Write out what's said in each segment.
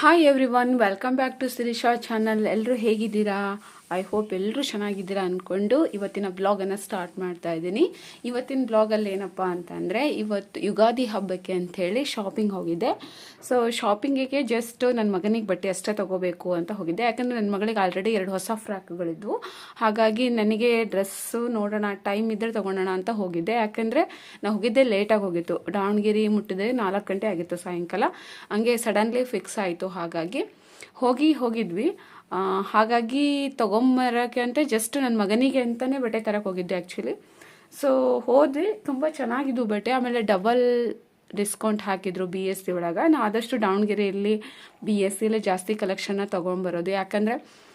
Hi everyone welcome back to Sirisha channel ಎಲ್ಲರೂ ಹೇಗಿದ್ದೀರಾ? I hope ಎಲ್ಲರೂ ಚೆನ್ನಾಗಿದ್ದೀರಾ ಅಂದ್ಕೊಂಡು ಇವತ್ತಿನ ಬ್ಲಾಗನ್ನು ಸ್ಟಾರ್ಟ್ ಮಾಡ್ತಾ ಇದ್ದೀನಿ. ಇವತ್ತಿನ ಬ್ಲಾಗಲ್ಲಿ ಏನಪ್ಪ ಅಂತಂದರೆ ಇವತ್ತು ಯುಗಾದಿ ಹಬ್ಬಕ್ಕೆ ಅಂಥೇಳಿ ಶಾಪಿಂಗ್ ಹೋಗಿದ್ದೆ. ಸೊ ಶಾಪಿಂಗಿಗೆ ಜಸ್ಟ್ ನನ್ನ ಮಗನಿಗೆ ಬಟ್ಟೆ ಅಷ್ಟೇ ತೊಗೋಬೇಕು ಅಂತ ಹೋಗಿದ್ದೆ. ಯಾಕಂದರೆ ನನ್ನ ಮಗಳಿಗೆ ಆಲ್ರೆಡಿ ಎರಡು ಹೊಸ ಫ್ರಾಕ್ಗಳಿದ್ವು. ಹಾಗಾಗಿ ನನಗೆ ಡ್ರೆಸ್ಸು ನೋಡೋಣ ಟೈಮ್ ಇದ್ದರೆ ತೊಗೊಳೋಣ ಅಂತ ಹೋಗಿದ್ದೆ. ಯಾಕಂದರೆ ನಾನು ಹೋಗಿದ್ದೆ ಲೇಟಾಗಿ ಹೋಗಿತ್ತು. ದಾವಣಗೆರೆ ಮುಟ್ಟಿದೆ ನಾಲ್ಕು ಗಂಟೆ ಆಗಿತ್ತು ಸಾಯಂಕಾಲ. ಹಂಗೆ ಸಡನ್ಲಿ ಫಿಕ್ಸ್ ಆಯಿತು. ಹಾಗಾಗಿ ಹೋಗಿ ಹೋಗಿದ್ವಿ. ಹಾಗಾಗಿ ತೊಗೊಂಬರೋಕ್ಕೆ ಅಂತ ಜಸ್ಟ್ ನನ್ನ ಮಗನಿಗೆ ಅಂತಲೇ ಬಟ್ಟೆ ತರಕ್ಕೆ ಹೋಗಿದ್ದೆ ಆ್ಯಕ್ಚುಲಿ ಸೊ ಹೋದೆ, ತುಂಬ ಚೆನ್ನಾಗಿದ್ದು ಬಟ್ಟೆ, ಆಮೇಲೆ ಡಬಲ್ ಡಿಸ್ಕೌಂಟ್ ಹಾಕಿದ್ರು ಬಿ ಎಸ್ ಸಿ ಒಳಗೆ. ನಾನು ಆದಷ್ಟು ದಾವಣಗೆರೆಯಲ್ಲಿ ಬಿ ಎಸ್ ಸಿಲೇ ಜಾಸ್ತಿ ಕಲೆಕ್ಷನ್ನ ತೊಗೊಂಬರೋದು. ಯಾಕಂದರೆ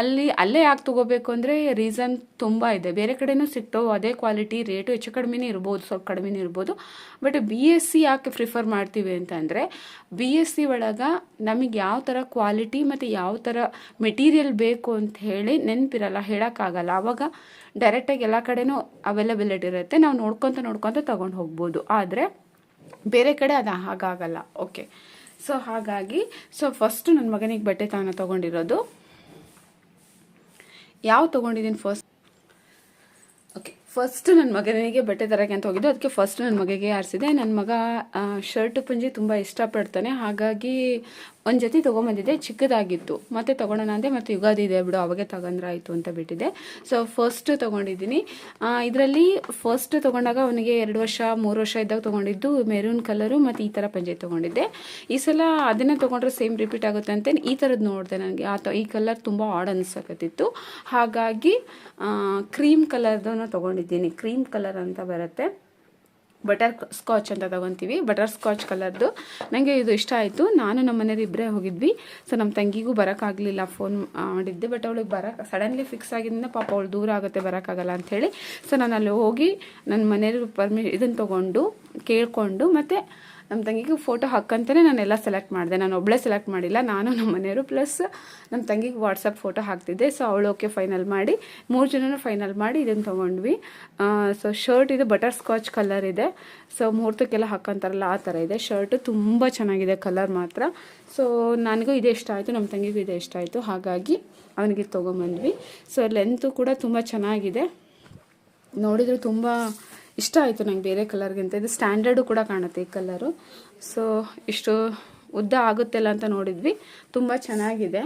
ಅಲ್ಲಿ, ಅಲ್ಲೇ ಯಾಕೆ ತೊಗೋಬೇಕು ಅಂದರೆ ರೀಸನ್ ತುಂಬ ಇದೆ. ಬೇರೆ ಕಡೆನೂ ಸಿಗ್ತಾವೆ, ಅದೇ ಕ್ವಾಲಿಟಿ ರೇಟು ಹೆಚ್ಚು ಕಡಿಮೆನೇ ಇರ್ಬೋದು, ಸ್ವಲ್ಪ ಕಡಿಮೆನೇ ಇರ್ಬೋದು. ಬಟ್ ಬಿ ಎಸ್ ಸಿ ಯಾಕೆ ಪ್ರಿಫರ್ ಮಾಡ್ತೀವಿ ಅಂತಂದರೆ ಬಿ ಎಸ್ ಸಿ ಒಳಗೆ ನಮಗೆ ಯಾವ ಥರ ಕ್ವಾಲಿಟಿ ಮತ್ತು ಯಾವ ಥರ ಮೆಟೀರಿಯಲ್ ಬೇಕು ಅಂತ ಹೇಳಿ ನೆನಪಿರಲ್ಲ, ಹೇಳೋಕ್ಕಾಗಲ್ಲ. ಆವಾಗ ಡೈರೆಕ್ಟಾಗಿ ಎಲ್ಲ ಕಡೆನೂ ಅವೈಲಬಿಲಿಟಿ ಇರುತ್ತೆ. ನಾವು ನೋಡ್ಕೊತ ನೋಡ್ಕೊತ ತೊಗೊಂಡು ಹೋಗ್ಬೋದು. ಆದರೆ ಬೇರೆ ಕಡೆ ಅದು ಹಾಗಾಗಲ್ಲ. ಓಕೆ ಸೊ ಹಾಗಾಗಿ ಸೊ ಫಸ್ಟು ನನ್ನ ಮಗನಿಗೆ ಬಟ್ಟೆ ತಾನ ತೊಗೊಂಡಿರೋದು. ಯಾವ ತೊಗೊಂಡಿದ್ದೀನಿ ಫಸ್ಟ್ ಓಕೆ ಫಸ್ಟ್ ನನ್ನ ಮಗನಿಗೆ ಬಟ್ಟೆ ತರಕ್ಕೆ ಅಂತ ಹೋಗಿದ್ದು. ಅದಕ್ಕೆ ಫಸ್ಟ್ ನನ್ನ ಮಗಗೆ ಆರಿಸಿದೆ ನನ್ನ ಮಗ ಶರ್ಟ್ ಪಂಜಿ ತುಂಬ ಇಷ್ಟಪಡ್ತಾನೆ. ಹಾಗಾಗಿ ಒಂದು ಜೊತೆ ತೊಗೊಂಬಂದಿದ್ದೆ, ಚಿಕ್ಕದಾಗಿತ್ತು. ಮತ್ತೆ ತೊಗೊಳೋಣ ಅಂದೆ, ಮತ್ತು ಯುಗಾದಿ ಇದೆ ಬಿಡು, ಅವಾಗೆ ತಗೊಂಡ್ರಾಯಿತು ಅಂತ ಬಿಟ್ಟಿದ್ದೆ. ಸೊ ಫಸ್ಟ್ ತೊಗೊಂಡಿದ್ದೀನಿ. ಇದರಲ್ಲಿ ಫಸ್ಟ್ ತೊಗೊಂಡಾಗ ಅವನಿಗೆ ಎರಡು ವರ್ಷ, ಮೂರು ವರ್ಷ ಇದ್ದಾಗ ತೊಗೊಂಡಿದ್ದು ಮೆರೂನ್ ಕಲರು ಮತ್ತು ಈ ಥರ ಪಂಚೆ ತೊಗೊಂಡಿದ್ದೆ. ಈ ಸಲ ಅದನ್ನೇ ತೊಗೊಂಡ್ರೆ ಸೇಮ್ ರಿಪೀಟ್ ಆಗುತ್ತೆ ಅಂತ. ಈ ಥರದ್ದು ನೋಡಿದೆ ನನಗೆ. ಆ ಈ ಕಲರ್ ತುಂಬ ಆಡ್ ಅನ್ಸಕತ್ತಿತ್ತು. ಹಾಗಾಗಿ ಕ್ರೀಮ್ ಕಲರ್ದನ್ನು ತೊಗೊಂಡಿದ್ದೀನಿ. ಕ್ರೀಮ್ ಕಲರ್ ಅಂತ ಬರುತ್ತೆ. ಬಟರ್ ಸ್ಕಾಚ್ ಅಂತ ತಗೊತೀವಿ, ಬಟರ್ ಸ್ಕಾಚ್ ಕಲರ್ದು. ನನಗೆ ಇದು ಇಷ್ಟ ಆಯಿತು. ನಾನು ನಮ್ಮ ಮನೇಲಿ ಇಬ್ಬರೇ ಹೋಗಿದ್ವಿ. ಸೊ ನಮ್ಮ ತಂಗಿಗೂ ಬರೋಕ್ಕಾಗಲಿಲ್ಲ ಫೋನ್ ಮಾಡಿದ್ದೆ. ಬಟ್ ಅವಳಿಗೆ ಬರ ಸಡನ್ಲಿ ಫಿಕ್ಸ್ ಆಗಿದ್ದರಿಂದ ಪಾಪ ಅವಳು ದೂರ ಆಗುತ್ತೆ, ಬರೋಕ್ಕಾಗಲ್ಲ ಅಂಥೇಳಿ ಸೊ ನಾನು ಅಲ್ಲಿ ಹೋಗಿ ನನ್ನ ಮನೆಯವ್ರಿಗೆ ಪರ್ಮಿ ಇದನ್ನು ತೊಗೊಂಡು, ಕೇಳಿಕೊಂಡು, ಮತ್ತು ನಮ್ಮ ತಂಗಿಗೆ ಫೋಟೋ ಹಾಕಂತಲೇ ನಾನೆಲ್ಲ ಸೆಲೆಕ್ಟ್ ಮಾಡಿದೆ. ನಾನು ಒಬ್ಬಳೇ ಸೆಲೆಕ್ಟ್ ಮಾಡಿಲ್ಲ, ನಾನು ನಮ್ಮ ಮನೆಯವರು ಪ್ಲಸ್ ನಮ್ಮ ತಂಗಿಗೆ ವಾಟ್ಸಪ್ ಫೋಟೋ ಹಾಕ್ತಿದ್ದೆ. ಸೊ ಅವಳು ಓಕೆ ಫೈನಲ್ ಮಾಡಿ, ಮೂರು ಜನನೂ ಫೈನಲ್ ಮಾಡಿ ಇದನ್ನು ತೊಗೊಂಡ್ವಿ. ಸೊ ಶರ್ಟ್ ಇದು ಬಟರ್ ಸ್ಕಾಚ್ ಕಲರ್ ಇದೆ. ಸೊ ಮುಹೂರ್ತಕ್ಕೆಲ್ಲ ಹಾಕಂತಾರಲ್ಲ, ಆ ಥರ ಇದೆ. ಶರ್ಟು ತುಂಬ ಚೆನ್ನಾಗಿದೆ ಕಲರ್ ಮಾತ್ರ. ಸೊ ನನಗೂ ಇದೇ ಇಷ್ಟ ಆಯಿತು ನಮ್ಮ ತಂಗಿಗೂ ಇದೇ ಇಷ್ಟ ಆಯಿತು. ಹಾಗಾಗಿ ಅವನಿಗೆ ತೊಗೊಂಬಂದ್ವಿ. ಸೊ ಲೆಂತು ಕೂಡ ತುಂಬ ಚೆನ್ನಾಗಿದೆ. ನೋಡಿದರೆ ತುಂಬ ಇಷ್ಟ ಆಯಿತು ನಂಗೆ ಬೇರೆ ಕಲರ್ಗಿಂತ ಇದು ಸ್ಟ್ಯಾಂಡರ್ಡು ಕೂಡ ಕಾಣುತ್ತೆ ಈ ಕಲರು. ಸೊ ಇಷ್ಟು ಉದ್ದ ಆಗುತ್ತೆಲ್ಲ ಅಂತ ನೋಡಿದ್ವಿ. ತುಂಬ ಚೆನ್ನಾಗಿದೆ.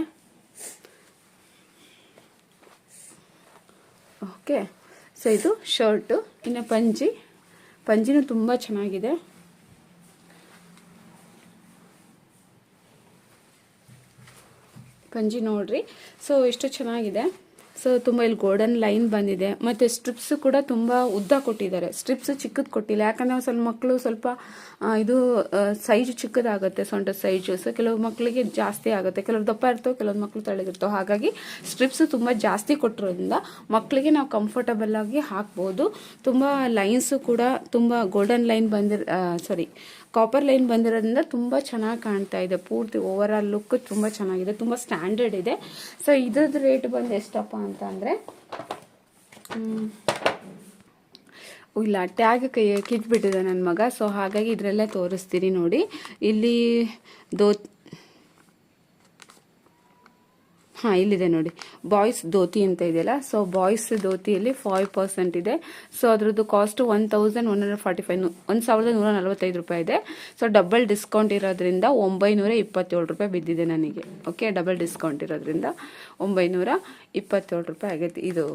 ಓಕೆ ಸೊ ಇದು ಶರ್ಟು ಇನ್ನು ಪಂಜಿ. ಪಂಜಿನೂ ತುಂಬ ಚೆನ್ನಾಗಿದೆ. ಪಂಜಿ ನೋಡ್ರಿ. ಸೊ ಇಷ್ಟು ಚೆನ್ನಾಗಿದೆ. ಸೊ ತುಂಬ ಇಲ್ಲಿ ಗೋಲ್ಡನ್ ಲೈನ್ ಬಂದಿದೆ. ಮತ್ತು ಸ್ಟ್ರಿಪ್ಸ್ ಕೂಡ ತುಂಬ ಉದ್ದ ಕೊಟ್ಟಿದ್ದಾರೆ. ಸ್ಟ್ರಿಪ್ಸ್ ಚಿಕ್ಕದು ಕೊಟ್ಟಿಲ್ಲ. ಯಾಕಂದರೆ ಸ್ವಲ್ಪ ಮಕ್ಕಳು ಸ್ವಲ್ಪ ಇದು ಸೈಜ್ ಚಿಕ್ಕದಾಗುತ್ತೆ, ಸೊಂಟ ಸೈಜು ಸೊ ಕೆಲವು ಮಕ್ಕಳಿಗೆ ಜಾಸ್ತಿ ಆಗುತ್ತೆ. ಕೆಲವ್ರು ದಪ್ಪ ಇರ್ತವೆ ಕೆಲವೊಂದು ಮಕ್ಕಳು ತಳಗಿರ್ತವೆ ಹಾಗಾಗಿ ಸ್ಟ್ರಿಪ್ಸ್ ತುಂಬ ಜಾಸ್ತಿ ಕೊಟ್ಟಿರೋದ್ರಿಂದ ಮಕ್ಕಳಿಗೆ ನಾವು ಕಂಫರ್ಟಬಲ್ ಆಗಿ ಹಾಕ್ಬೋದು. ತುಂಬ ಲೈನ್ಸು ಕೂಡ ತುಂಬ ಗೋಲ್ಡನ್ ಲೈನ್ ಬಂದಿರ ಸಾರಿ ಕಾಪರ್ ಲೈನ್ ಬಂದಿರೋದ್ರಿಂದ ತುಂಬ ಚೆನ್ನಾಗಿ ಕಾಣ್ತಾ ಇದೆ. ಪೂರ್ತಿ ಓವರ್ ಆಲ್ ಲುಕ್ ತುಂಬ ಚೆನ್ನಾಗಿದೆ. ತುಂಬ ಸ್ಟ್ಯಾಂಡರ್ಡ್ ಇದೆ. ಸೊ ಇದ್ರದ್ದು ರೇಟ್ ಬಂದು ಎಷ್ಟಪ್ಪ ಅಂತ ಅಂದರೆ ಇಲ್ಲ ಟ್ಯಾಗ್ ಕೈ, ಕಿತ್ಬಿಟ್ಟಿದೆ ನನ್ನ ಮಗ. ಸೊ ಹಾಗಾಗಿ ಇದರಲ್ಲೇ ತೋರಿಸ್ತೀರಿ ನೋಡಿ. ಇಲ್ಲಿ ದೋ ಹಾಂ, ಇಲ್ಲಿದೆ ನೋಡಿ. ಬಾಯ್ಸ್ ಧೋತಿ ಅಂತ ಇದೆಯಲ್ಲ ಸೊ ಬಾಯ್ಸ್ ಧೋತಿಯಲ್ಲಿ ಫೈವ್ ಪರ್ಸೆಂಟ್ ಇದೆ. ಸೊ ಅದರದ್ದು cost one thousand one hundred forty five ಒಂದು ಸಾವಿರದ ನೂರ ನಲವತ್ತೈದು ರೂಪಾಯಿ ಇದೆ. ಸೊ ಡಬಲ್ ಡಿಸ್ಕೌಂಟ್ ಇರೋದ್ರಿಂದ ಒಂಬೈನೂರ ಇಪ್ಪತ್ತೇಳು ರೂಪಾಯಿ ಬಿದ್ದಿದೆ ನನಗೆ. ಓಕೆ ಡಬಲ್ ಡಿಸ್ಕೌಂಟ್ ಇರೋದ್ರಿಂದ ಒಂಬೈನೂರ ಇಪ್ಪತ್ತೇಳು ರೂಪಾಯಿ ಆಗೈತೆ ಇದು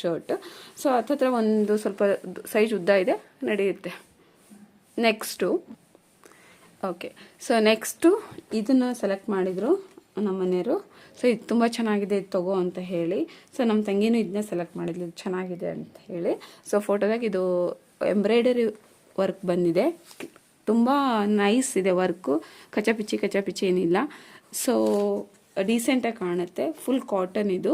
ಶರ್ಟ್ ಸೊ ಹತ್ತತ್ರ ಒಂದು ಸ್ವಲ್ಪ ಸೈಜ್ ಉದ್ದ ಇದೆ, ನಡೆಯುತ್ತೆ. ನೆಕ್ಸ್ಟು ಓಕೆ ಸೊ ನೆಕ್ಸ್ಟು ಇದನ್ನು ಸೆಲೆಕ್ಟ್ ಮಾಡಿದರು. ನಮ್ಮ ಮನೆಯವರು ಸೊ ಇದು ತುಂಬ ಚೆನ್ನಾಗಿದೆ, ಇದು ತಗೋ ಅಂತ ಹೇಳಿ. ಸೊ ನಮ್ಮ ತಂಗಿನೂ ಇದನ್ನೇ ಸೆಲೆಕ್ಟ್ ಮಾಡಿದ್ಲು. ಇದು ಚೆನ್ನಾಗಿದೆ ಅಂತ ಹೇಳಿ. ಸೊ ಫೋಟೋದಾಗ ಇದು ಎಂಬ್ರಾಯ್ಡರಿ ವರ್ಕ್ ಬಂದಿದೆ. ತುಂಬ ನೈಸ್ ಇದೆ ವರ್ಕು ಕಚಪಿಚಿ ಕಚಾಪಿಚ್ಚಿ ಏನಿಲ್ಲ. ಸೊ ಡೀಸೆಂಟಾಗಿ ಕಾಣುತ್ತೆ. ಫುಲ್ ಕಾಟನ್ ಇದು.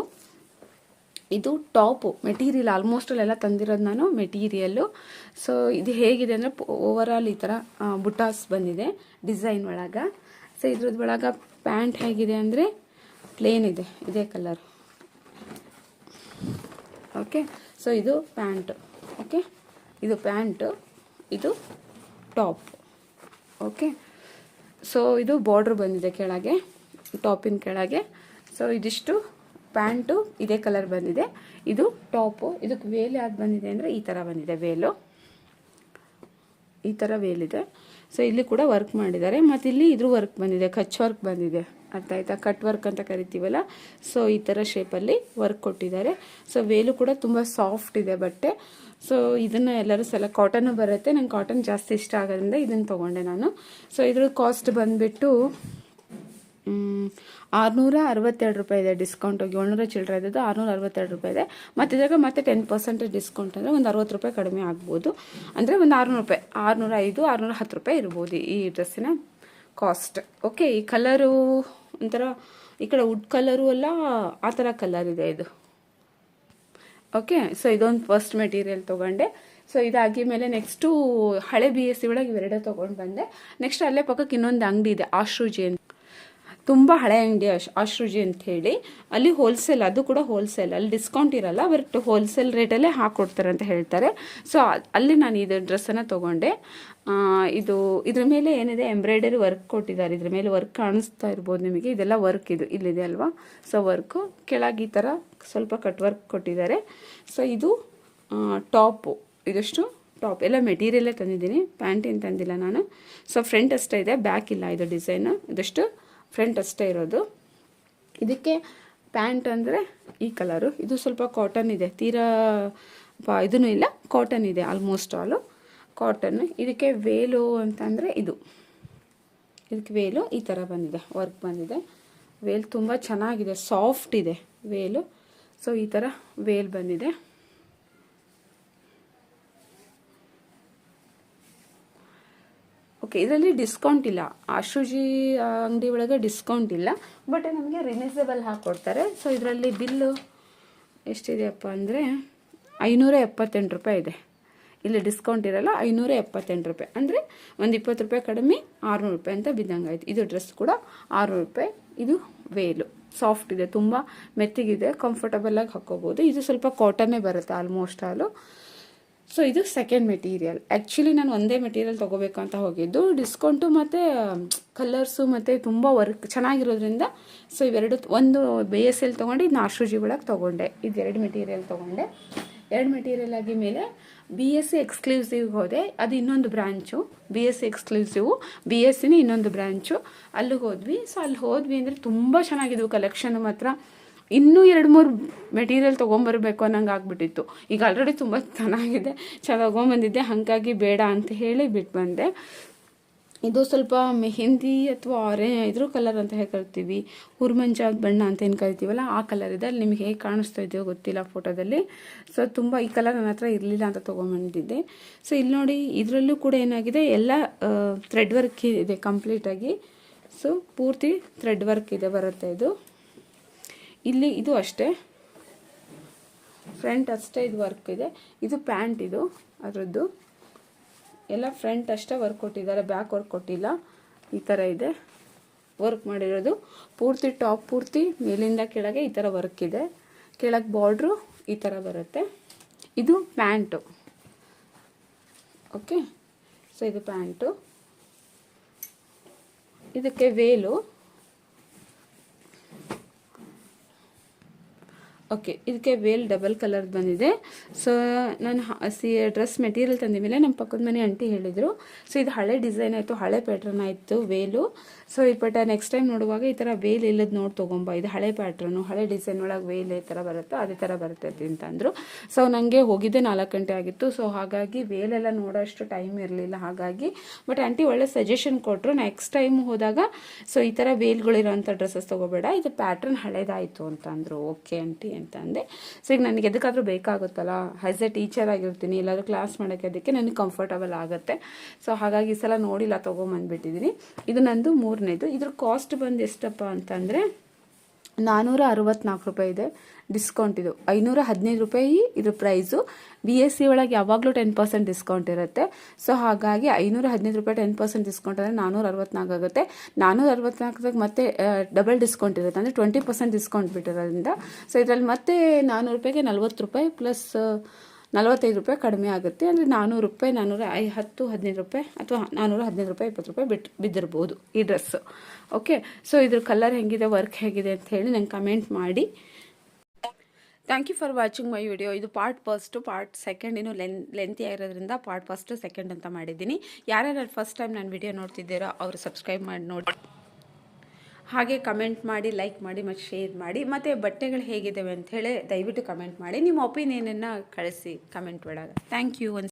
ಇದು ಟಾಪು ಮೆಟೀರಿಯಲ್ ಆಲ್ಮೋಸ್ಟ್ ಅಲ್ಲೆಲ್ಲ ತಂದಿರೋದು ನಾನು ಮೆಟೀರಿಯಲ್ಲು ಸೊ ಇದು ಹೇಗಿದೆ ಅಂದರೆ ಓವರ್ ಆಲ್ ಈ ಥರ ಬುಟಾಸ್ ಬಂದಿದೆ ಡಿಸೈನ್ ಒಳಗೆ. ಸೊ ಇದ್ರದ್ದು ಒಳಗೆ ಪ್ಯಾಂಟ್ ಹೇಗಿದೆ ಅಂದರೆ ಪ್ಲೇನ್ ಇದೆ, ಇದೇ ಕಲರ್ ಓಕೆ ಸೊ ಇದು ಪ್ಯಾಂಟ್. ಓಕೆ ಇದು ಪ್ಯಾಂಟು, ಇದು ಟಾಪ್ ಓಕೆ ಸೊ ಇದು ಬಾರ್ಡ್ರ್ ಬಂದಿದೆ ಕೆಳಗೆ ಟಾಪಿನ ಕೆಳಗೆ. ಸೊ ಇದಿಷ್ಟು ಪ್ಯಾಂಟು ಇದೇ ಕಲರ್ ಬಂದಿದೆ. ಇದು ಟಾಪು ಇದಕ್ಕೆ ವೇಲ್ ಯಾವ್ದು ಬಂದಿದೆ ಅಂದರೆ ಈ ಥರ ಬಂದಿದೆ ವೇಲು ಈ ಥರ ವೇಲಿದೆ ಸೊ ಇಲ್ಲಿ ಕೂಡ ವರ್ಕ್ ಮಾಡಿದ್ದಾರೆ. ಮತ್ತು ಇಲ್ಲಿ ಇದ್ರ ವರ್ಕ್ ಬಂದಿದೆ. ಕಚ್ ವರ್ಕ್ ಬಂದಿದೆ. ಅರ್ಥ ಆಯ್ತಾ? ಕಟ್ ವರ್ಕ್ ಅಂತ ಕರಿತೀವಲ್ಲ? ಸೊ ಈ ಥರ ಶೇಪಲ್ಲಿ ವರ್ಕ್ ಕೊಟ್ಟಿದ್ದಾರೆ. ಸೊ ವೇಲು ಕೂಡ ತುಂಬ ಸಾಫ್ಟ್ ಇದೆ ಬಟ್ಟೆ. ಸೊ ಇದನ್ನು ಎಲ್ಲರೂ ಸಲ ಕಾಟನ್ನು ಬರುತ್ತೆ. ನಂಗೆ ಕಾಟನ್ ಜಾಸ್ತಿ ಇಷ್ಟ ಆಗೋದ್ರಿಂದ ಇದನ್ನು ತೊಗೊಂಡೆ ನಾನು. ಸೊ ಇದ್ರ ಕಾಸ್ಟ್ ಬಂದುಬಿಟ್ಟು ಆರುನೂರ ಅರವತ್ತೆರಡು ರೂಪಾಯಿ ಇದೆ ಡಿಸ್ಕೌಂಟ್ ಹೋಗಿ. ಏಳ್ನೂರ ಚಿಲ್ಲರೆ ಇದ್ದದ್ದು ಆರುನೂರ ಅರವತ್ತೆರಡು ರೂಪಾಯಿ ಇದೆ. ಮತ್ತು ಇದ್ರಾಗ ಮತ್ತೆ ಟೆನ್ ಪರ್ಸೆಂಟೇಜ್ ಡಿಸ್ಕೌಂಟ್ ಅಂದರೆ ಒಂದು ಅರವತ್ತು ರೂಪಾಯಿ ಕಡಿಮೆ ಆಗ್ಬೋದು. ಅಂದರೆ ಒಂದು ಆರುನೂರು ರೂಪಾಯಿ ಆರುನೂರ ಐದು ಆರುನೂರ ಹತ್ತು ರೂಪಾಯಿ ಇರ್ಬೋದು ಈ ಡ್ರೆಸ್ಸಿನ ಕಾಸ್ಟ್ ಓಕೆ ಈ ಕಲರು ಒಂಥರ, ಈ ಕಡೆ ವುಡ್ ಕಲರು ಎಲ್ಲ ಆ ಥರ ಕಲರ್ ಇದೆ ಇದು. ಓಕೆ ಸೊ ಇದೊಂದು ಫಸ್ಟ್ ಮೆಟೀರಿಯಲ್ ತೊಗೊಂಡೆ. ಸೊ ಇದಾಗಿ ಮೇಲೆ ನೆಕ್ಸ್ಟು ಹಳೆ ಬಿ ಎಸ್ ಸಿ ಒಳಗೆ ಇವೆರಡೇ ತೊಗೊಂಡು ಬಂದೆ. ನೆಕ್ಸ್ಟ್ ಅಲ್ಲೇ ಪಕ್ಕಕ್ಕೆ ಇನ್ನೊಂದು ಅಂಗಡಿ ಇದೆ, ಆಶ್ರೂಜಿ ಅಂತ. ತುಂಬ ಹಳೆ ಅಂಗಡಿ ಅಶ್ ಆಶ್ರುಜಿ ಅಂತ ಹೇಳಿ. ಅಲ್ಲಿ ಹೋಲ್ಸೇಲ್ ಅದು ಕೂಡ ಹೋಲ್ಸೇಲ್ ಅಲ್ಲಿ ಡಿಸ್ಕೌಂಟ್ ಇರಲ್ಲ ಬಟ್ ಹೋಲ್ಸೇಲ್ ರೇಟಲ್ಲೇ ಹಾಕ್ಕೊಡ್ತಾರೆ ಅಂತ ಹೇಳ್ತಾರೆ. ಸೊ ಅಲ್ಲಿ ನಾನು ಇದು ಡ್ರೆಸ್ಸನ್ನು ತೊಗೊಂಡೆ. ಇದು, ಇದ್ರ ಮೇಲೆ ಏನಿದೆ ಎಂಬ್ರಾಯ್ಡರಿ ವರ್ಕ್ ಕೊಟ್ಟಿದ್ದಾರೆ. ಇದ್ರ ಮೇಲೆ ವರ್ಕ್ ಕಾಣಿಸ್ತಾ ಇರ್ಬೋದು ನಿಮಗೆ. ಇದೆಲ್ಲ ವರ್ಕ್ ಇದು, ಇಲ್ಲಿದೆ ಅಲ್ವಾ? ಸೊ ವರ್ಕು ಕೆಳಗೆ ಈ ಥರ ಸ್ವಲ್ಪ ಕಟ್ ವರ್ಕ್ ಕೊಟ್ಟಿದ್ದಾರೆ. ಸೊ ಇದು ಟಾಪು ಇದಷ್ಟು ಟಾಪ್ ಎಲ್ಲ ಮೆಟೀರಿಯಲ್ಲೇ ತಂದಿದ್ದೀನಿ. ಪ್ಯಾಂಟ್ ಏನು ತಂದಿಲ್ಲ ನಾನು. ಸೊ ಫ್ರಂಟ್ ಅಷ್ಟೇ ಇದೆ. ಬ್ಯಾಕ್ ಇಲ್ಲ ಇದು ಡಿಸೈನು ಇದಷ್ಟು ಫ್ರಂಟ್ ಅಷ್ಟೇ ಇರೋದು. ಇದಕ್ಕೆ ಪ್ಯಾಂಟ್ ಅಂದರೆ ಈ ಕಲರು. ಇದು ಸ್ವಲ್ಪ ಕಾಟನ್ ಇದೆ. ತೀರಾ ಇದೂ ಇಲ್ಲ ಕಾಟನ್ ಇದೆ ಆಲ್ಮೋಸ್ಟ್ ಆಲು ಕಾಟನ್ ಇದಕ್ಕೆ ವೇಲು ಅಂತಂದರೆ ಇದು. ಇದಕ್ಕೆ ವೇಲು ಈ ಥರ ಬಂದಿದೆ ವರ್ಕ್ ಬಂದಿದೆ. ವೇಲ್ ತುಂಬ ಚೆನ್ನಾಗಿದೆ ಸಾಫ್ಟ್ ಇದೆ ವೇಲು. ಸೊ ಈ ಥರ ವೇಲ್ ಬಂದಿದೆ. ಓಕೆ ಇದರಲ್ಲಿ ಡಿಸ್ಕೌಂಟ್ ಇಲ್ಲ. ಆಶುಜಿ ಅಂಗಡಿ ಒಳಗೆ ಡಿಸ್ಕೌಂಟ್ ಇಲ್ಲ. ಬಟ್ ನಮಗೆ ರಿನೀಸಬಲ್ ಹಾಕ್ಕೊಡ್ತಾರೆ ಸೊ ಇದರಲ್ಲಿ ಬಿಲ್ಲು ಎಷ್ಟಿದೆಯಪ್ಪ ಅಂದರೆ ಐನೂರ ಎಪ್ಪತ್ತೆಂಟು ರೂಪಾಯಿ ಇದೆ. ಇಲ್ಲಿ ಡಿಸ್ಕೌಂಟ್ ಇರಲ್ಲ ಐನೂರ ಎಪ್ಪತ್ತೆಂಟು ರೂಪಾಯಿ. ಅಂದರೆ ಒಂದು ಇಪ್ಪತ್ತು ರೂಪಾಯಿ ಕಡಿಮೆ, ಆರುನೂರು ರೂಪಾಯಿ ಅಂತ ಬಿದ್ದಂಗೆ ಆಯಿತು. ಇದು ಡ್ರೆಸ್ ಕೂಡ ಆರುನೂರು ರೂಪಾಯಿ. ಇದು ವೇಲು ಸಾಫ್ಟ್ ಇದೆ, ತುಂಬ ಮೆತ್ತಿಗಿದೆ ಕಂಫರ್ಟಬಲಾಗಿ ಹಾಕ್ಕೋಬೋದು. ಇದು ಸ್ವಲ್ಪ ಕಾಟನ್ನೇ ಬರುತ್ತೆ ಆಲ್ಮೋಸ್ಟ್ ಆಲು. ಸೊ ಇದು ಸೆಕೆಂಡ್ ಮೆಟೀರಿಯಲ್ ಆ್ಯಕ್ಚುಲಿ ನಾನು ಒಂದೇ ಮೆಟೀರಿಯಲ್ ತೊಗೋಬೇಕು ಅಂತ ಹೋಗಿದ್ದು. ಡಿಸ್ಕೌಂಟು ಮತ್ತು ಕಲರ್ಸು ಮತ್ತು ತುಂಬ ವರ್ಕ್ ಚೆನ್ನಾಗಿರೋದ್ರಿಂದ ಸೊ ಇವೆರಡು ಒಂದು ಬಿ ಎಸ್ ಎಲ್ ತೊಗೊಂಡು ಇದನ್ನ ಆಶ್ರುಜಿ ಒಳಗೆ ತೊಗೊಂಡೆ. ಇದು ಎರಡು ಮೆಟೀರಿಯಲ್ ತೊಗೊಂಡೆ. ಎರಡು ಮೆಟೀರಿಯಲ್ ಆಗಿ ಮೇಲೆ ಬಿ ಎಸ್ ಸಿ ಎಕ್ಸ್ಕ್ಲೂಸಿವ್ಗೆ ಹೋದೆ. ಅದು ಇನ್ನೊಂದು branch B S C exclusive B S ಸಿನೇ ಇನ್ನೊಂದು ಬ್ರ್ಯಾಂಚು ಅಲ್ಲಿಗೆ ಹೋದ್ವಿ. ಸೊ ಅಲ್ಲಿ ಹೋದ್ವಿ ಅಂದರೆ ತುಂಬ ಚೆನ್ನಾಗಿದ್ವು ಕಲೆಕ್ಷನ್ ಮಾತ್ರ. ಇನ್ನೂ ಎರಡು ಮೂರು ಮೆಟೀರಿಯಲ್ ತೊಗೊಂಬರ್ಬೇಕು ಅನ್ನಂಗೆ ಆಗ್ಬಿಟ್ಟಿತ್ತು. ಈಗ ಆಲ್ರೆಡಿ ತುಂಬ ಚೆನ್ನಾಗಿದೆ. ಚೆನ್ನಾಗಿ ತೊಗೊಂಬಂದಿದ್ದೆ. ಹಾಗಾಗಿ ಬೇಡ ಅಂತ ಹೇಳಿ ಬಿಟ್ಟು ಬಂದೆ. ಇದು ಸ್ವಲ್ಪ ಮೆಹಂದಿ ಅಥವಾ ಆರೆಂಜ್ ಇದ್ರೂ ಕಲರ್ ಅಂತ ಹೇಗೆ ಕರಿತೀವಿ? ಹುರ್ಮಂಜ ಬಣ್ಣ ಅಂತ ಏನು ಕರಿತೀವಲ್ಲ, ಆ ಕಲರ್ ಇದೆ. ಅಲ್ಲಿ ನಿಮಗೆ ಹೇಗೆ ಕಾಣಿಸ್ತಾ ಇದೆಯೋ ಗೊತ್ತಿಲ್ಲ ಫೋಟೋದಲ್ಲಿ ಸೊ ತುಂಬ ಈ ಕಲರ್ ನನ್ನ ಹತ್ರ ಇರಲಿಲ್ಲ ಅಂತ ತೊಗೊಂಬಂದಿದ್ದೆ. ಸೊ ಇಲ್ಲಿ ನೋಡಿ ಇದರಲ್ಲೂ ಕೂಡ ಏನಾಗಿದೆ? ಎಲ್ಲ ಥ್ರೆಡ್ ವರ್ಕ್ ಇದೆ ಕಂಪ್ಲೀಟಾಗಿ ಸೊ ಪೂರ್ತಿ ಥ್ರೆಡ್ ವರ್ಕ್ ಇದೆ ಬರುತ್ತೆ ಇದು. ಇಲ್ಲಿ ಇದು ಅಷ್ಟೇ. ಫ್ರಂಟ್ ಅಷ್ಟೇ ಇದು ವರ್ಕ್ ಇದೆ. ಇದು ಪ್ಯಾಂಟ್ ಇದು, ಅದರದ್ದು. ಎಲ್ಲ ಫ್ರಂಟ್ ಅಷ್ಟೇ ವರ್ಕ್ ಕೊಟ್ಟಿದ್ದಾರೆ ಬ್ಯಾಕ್ ವರ್ಕ್ ಕೊಟ್ಟಿಲ್ಲ. ಈ ಥರ ಇದೆ. ವರ್ಕ್ ಮಾಡಿರೋದು. ಪೂರ್ತಿ ಟಾಪ್ ಪೂರ್ತಿ ಮೇಲಿಂದ ಕೆಳಗೆ ಈ ಥರ ವರ್ಕ್ ಇದೆ. ಕೆಳಗೆ ಬಾರ್ಡ್ರು ಈ ಥರ ಬರುತ್ತೆ. ಇದು ಪ್ಯಾಂಟು ಓಕೆ ಸೊ ಇದು ಪ್ಯಾಂಟು ಇದಕ್ಕೆ ವೇಲು ಓಕೆ ಇದಕ್ಕೆ ವೇಲ್ ಡಬಲ್ ಕಲರ್ ಬಂದಿದೆ. ಸೊ ನಾನು ಸಿ ಡ್ರೆಸ್ ಮೆಟೀರಿಯಲ್ ತಂದ ಮೇಲೆ ನಮ್ಮ ಪಕ್ಕದ ಮನೆ ಆಂಟಿ ಹೇಳಿದರು. ಸೊ ಇದು ಹಳೆ ಡಿಸೈನ್ ಆಯಿತು, ಹಳೆ ಪ್ಯಾಟ್ರನ್ ಆಯಿತು ವೇಲು ಸೊ ಈ ಪಟ ನೆಕ್ಸ್ಟ್ ಟೈಮ್ ನೋಡುವಾಗ ಈ ಥರ ವೇಲ್ ಇಲ್ಲದ ನೋಡಿ ತೊಗೊಂಬ. ಇದು ಹಳೆ ಪ್ಯಾಟ್ರನು ಹಳೆ ಡಿಸೈನ್ ಒಳಗೆ ವೇಲ್ ಈ ಥರ ಬರುತ್ತೋ ಅದೇ ಥರ ಬರ್ತೈತಿ ಅಂತಂದರು ಸೊ ನನಗೆ ಹೋಗಿದ್ದೆ ನಾಲ್ಕು ಗಂಟೆ ಆಗಿತ್ತು. ಸೊ ಹಾಗಾಗಿ ವೇಲೆಲ್ಲ ನೋಡೋಷ್ಟು ಟೈಮ್ ಇರಲಿಲ್ಲ ಹಾಗಾಗಿ. ಬಟ್ ಆಂಟಿ ಒಳ್ಳೆ ಸಜೆಷನ್ ಕೊಟ್ಟರು ನೆಕ್ಸ್ಟ್ ಟೈಮ್ ಹೋದಾಗ ಸೊ ಈ ಥರ ವೇಲ್ಗಳಿರೋಂಥ ಡ್ರೆಸ್ಸಸ್ ತೊಗೋಬೇಡ. ಇದು ಪ್ಯಾಟ್ರನ್ ಹಳೇದಾಯಿತು ಅಂತಂದರು ಓಕೆ ಆಂಟಿ ಅಂತ ಅಂದೆ ಸೊ ಈಗ ನನಗೆ ಎದಕ್ಕಾದ್ರೂ ಬೇಕಾಗುತ್ತಲ್ಲ? ಆ್ಯಸ್ ಎ ಟೀಚರ್ ಆಗಿರ್ತೀನಿ, ಎಲ್ಲಾದರೂ ಕ್ಲಾಸ್ ಮಾಡೋಕ್ಕೆ ಅದಕ್ಕೆ ನನಗೆ ಕಂಫರ್ಟಬಲ್ ಆಗುತ್ತೆ. ಸೊ ಹಾಗಾಗಿ ಈ ಸಲ ನೋಡಿಲ್ಲ ತೊಗೊಂಬಂದ್ಬಿಟ್ಟಿದ್ದೀನಿ ಇದು ನಂದು ಮೂರನೇದು. ಇದ್ರ ಕಾಸ್ಟ್ ಬಂದು ಎಷ್ಟಪ್ಪ ಅಂತಂದರೆ ನಾನ್ನೂರ ಅರವತ್ನಾಲ್ಕು ರೂಪಾಯಿ ಇದೆ. ಡಿಸ್ಕೌಂಟ್ ಇದು. ಐನೂರ ಹದಿನೈದು ರೂಪಾಯಿ ಇದ್ರ ಪ್ರೈಸು ಬಿ ಎಸ್ ಸಿ ಒಳಗೆ ಯಾವಾಗಲೂ ಟೆನ್ ಪರ್ಸೆಂಟ್ ಡಿಸ್ಕೌಂಟ್ ಇರುತ್ತೆ. ಸೊ ಹಾಗಾಗಿ ಐನೂರ ಹದಿನೈದು ರೂಪಾಯಿ ಟೆನ್ ಪರ್ಸೆಂಟ್ ಡಿಸ್ಕೌಂಟ್ ಅಂದರೆ ನಾನ್ನೂರ ಅರವತ್ನಾಲ್ಕು ಆಗುತ್ತೆ. ನಾನ್ನೂರ ಅರವತ್ನಾಲ್ಕದಾಗ ಮತ್ತೆ ಡಬಲ್ ಡಿಸ್ಕೌಂಟ್ ಇರುತ್ತೆ. ಅಂದರೆ ಟ್ವೆಂಟಿ ಪರ್ಸೆಂಟ್ ಡಿಸ್ಕೌಂಟ್ ಬಿಟ್ಟಿರೋದ್ರಿಂದ. ಸೊ ಇದರಲ್ಲಿ ಮತ್ತೆ ನಾನ್ನೂರು ರೂಪಾಯಿಗೆ ನಲ್ವತ್ತು ರೂಪಾಯಿ ಪ್ಲಸ್ ನಲವತ್ತೈದು ರೂಪಾಯಿ ಕಡಿಮೆ ಆಗುತ್ತೆ. ಅಂದರೆ ನಾನ್ನೂರು ರೂಪಾಯಿ ನಾನ್ನೂರ ಐ, ಹತ್ತು, ಹದಿನೈದು ರೂಪಾಯಿ ಅಥವಾ ನಾನ್ನೂರ ಹದಿನೈದು ರೂಪಾಯಿ, ಇಪ್ಪತ್ತು ರೂಪಾಯಿ ಬಿಟ್ಟು ಬಿದ್ದಿರ್ಬೋದು ಈ ಡ್ರೆಸ್ಸು ಓಕೆ ಸೊ ಇದ್ರ ಕಲರ್ ಹೆಂಗಿದೆ ವರ್ಕ್ ಹೇಗಿದೆ ಅಂತ ಹೇಳಿ ನಂಗೆ ಕಮೆಂಟ್ ಮಾಡಿ. Thank you for watching my video ಇದು ಪಾರ್ಟ್ ಫಸ್ಟು ಪಾರ್ಟ್ ಸೆಕೆಂಡ್ ಇನ್ನು ಲೆನ್ ಲೆಂತಿ ಆಗಿರೋದ್ರಿಂದ ಪಾರ್ಟ್ ಫಸ್ಟು ಸೆಕೆಂಡ್ ಅಂತ ಮಾಡಿದ್ದೀನಿ. ಯಾರ್ಯಾರು ಫಸ್ಟ್ ಟೈಮ್ ನಾನು ವಿಡಿಯೋ ನೋಡ್ತಿದ್ದೀರೋ ಅವರು ಸಬ್ಸ್ಕ್ರೈಬ್ ಮಾಡಿ ನೋಡಿ. ಹಾಗೆ ಕಮೆಂಟ್ ಮಾಡಿ ಲೈಕ್ ಮಾಡಿ, ಮತ್ತು ಶೇರ್ ಮಾಡಿ, ಮತ್ತು ಬಟ್ಟೆಗಳು ಹೇಗಿದ್ದಾವೆ ಅಂತ ಹೇಳಿ ದಯವಿಟ್ಟು ಕಮೆಂಟ್ ಮಾಡಿ. ನಿಮ್ಮ ಒಪಿನಿಯನನ್ನು ಕಳಿಸಿ ಕಮೆಂಟ್ ಒಳಗೆ. Thank you